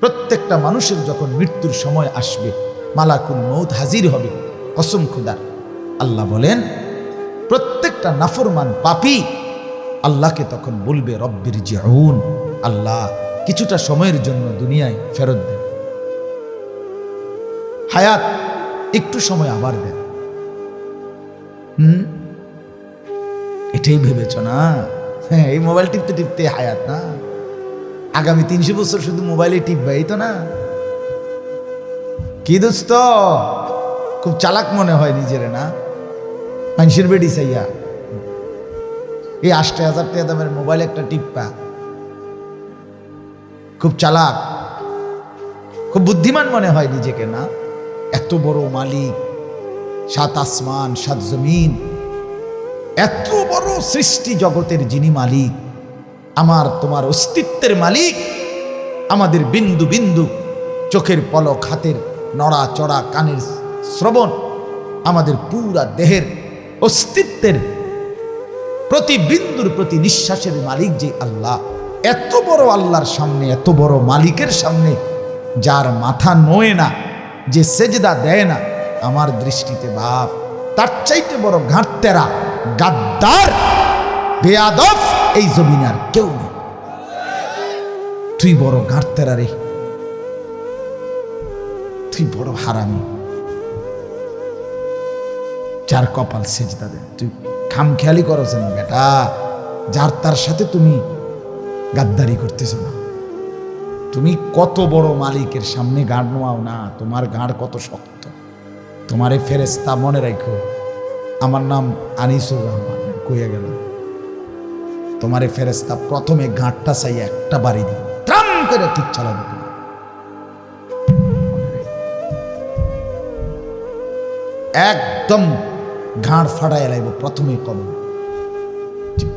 প্রত্যেকটা মানুষের যখন মৃত্যুর সময় আসবে, মালাকুল মৌত হাজির হবে। কসম খুদার। আল্লাহ বলেন, প্রত্যেকটা নাফরমান পাপি আল্লাহকে তখন বলবে, রব্বির জিউন, আল্লাহ কিছুটা সময়ের জন্য দুনিয়ায় ফেরত দেন। হায়াত একটু সময় আবার দেন। হুম? এটাই ভেবেছ না? হ্যাঁ এই মোবাইল টিপতে টিপতে হায়াত না? আগামী তিনশো বছর শুধু মোবাইলে টিপবে এই তো না? কি দোস্ত? খুব চালাক মনে হয় নিজের, না? মানুষের বেডি চাইয়া এই আষ্টে হাজার টাকা দামের মোবাইল একটা টিপ্পা খুব চালাক। খুব বুদ্ধিমান মনে হয় নিজেকে, না? এত বড় মালিক, সাত আসমান, সাত জমিন, এত বড় সৃষ্টি জগতের যিনি মালিক আমার তোমার অস্তিত্বের মালিক। আমাদের বিন্দু বিন্দু চোখের পলক, হাতের নড়া চড়া, কানের শ্রবণ, আমাদের পুরা দেহের অস্তিত্বের প্রতি বিন্দুর প্রতি নিঃশ্বাসের মালিক যে আল্লাহ। এত বড় আল্লাহর সামনে, এত বড় মালিকের সামনে যার মাথা নোয়ে না, যে সেজদা দেয় না, আমার দৃষ্টিতে ভাব। তার চাইতে বড় ঘাটতেরা গাদ্দার, বেয়াদব এই জমিনে আর কেউ নেই। তুই বড় ঘাটতেরা রে। তুই বড় হারামি। যার কপাল সেজদা দে। তুই খামখেয়ালি করছ না বেটা। যার তার সাথে তুমি গাদ্দারি করতেছ না। তুমি কত বড় মালিকের সামনে গাঁড় নোয়াও না। তোমার গাঁড় কত শক্ত। তোমার এই ফেরেস্তা মনে রাখো। আমার নাম আনিসুর রহমান। কইয়া গেল তোমার ফেরেস্তা প্রথমে গাঁটটা চাই একটা বাড়ি দিবে ট্রাম করে ঠিক চালাবে একদম ঘাড় ফাটাই লাগবে প্রথমে কবর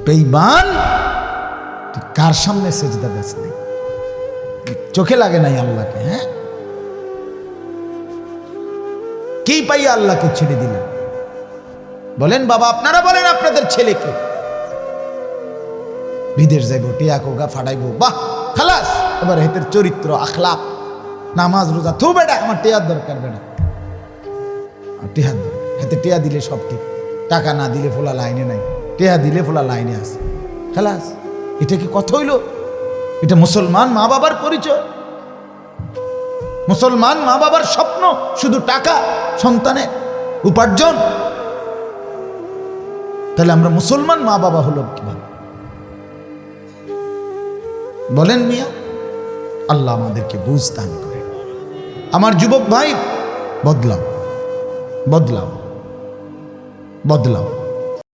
বেইমান তুই কার সামনে সেজদা দেশ নেই? চোখে লাগে নাই আল্লাহকে হ্যাঁ? কি পাইয়া আল্লাহকে ছেড়ে দিলেন? বলেন বাবা, আপনারা বলেন আপনাদের ছেলেকে। বিদেশ যাইব, টিয়া কোগা ফাটাইব বাহ, খালাস। এবার হেতের চরিত্র, আখলাপ, নামাজ, রোজা, থু বেটা, আমার টিয়ার দরকার বেটা। টেহা হাতে টেহা দিলে সব ঠিক। টাকা না দিলে ফোলা লাইনে নাই। টেহা দিলে ফোলা লাইনে আছে। খালাস, এটা কি কথা হইল? এটা মুসলমান মা বাবার পরিচয়। মুসলমান মা বাবার স্বপ্ন, শুধু টাকা সন্তানের উপার্জন। তাহলে আমরা মুসলমান মা বাবা হলো কীভাবে? বলেন মিয়া আল্লাহ আমাদেরকে বুঝ দান করে। আমার যুবক ভাই বদলাও বদলাও বদলাও।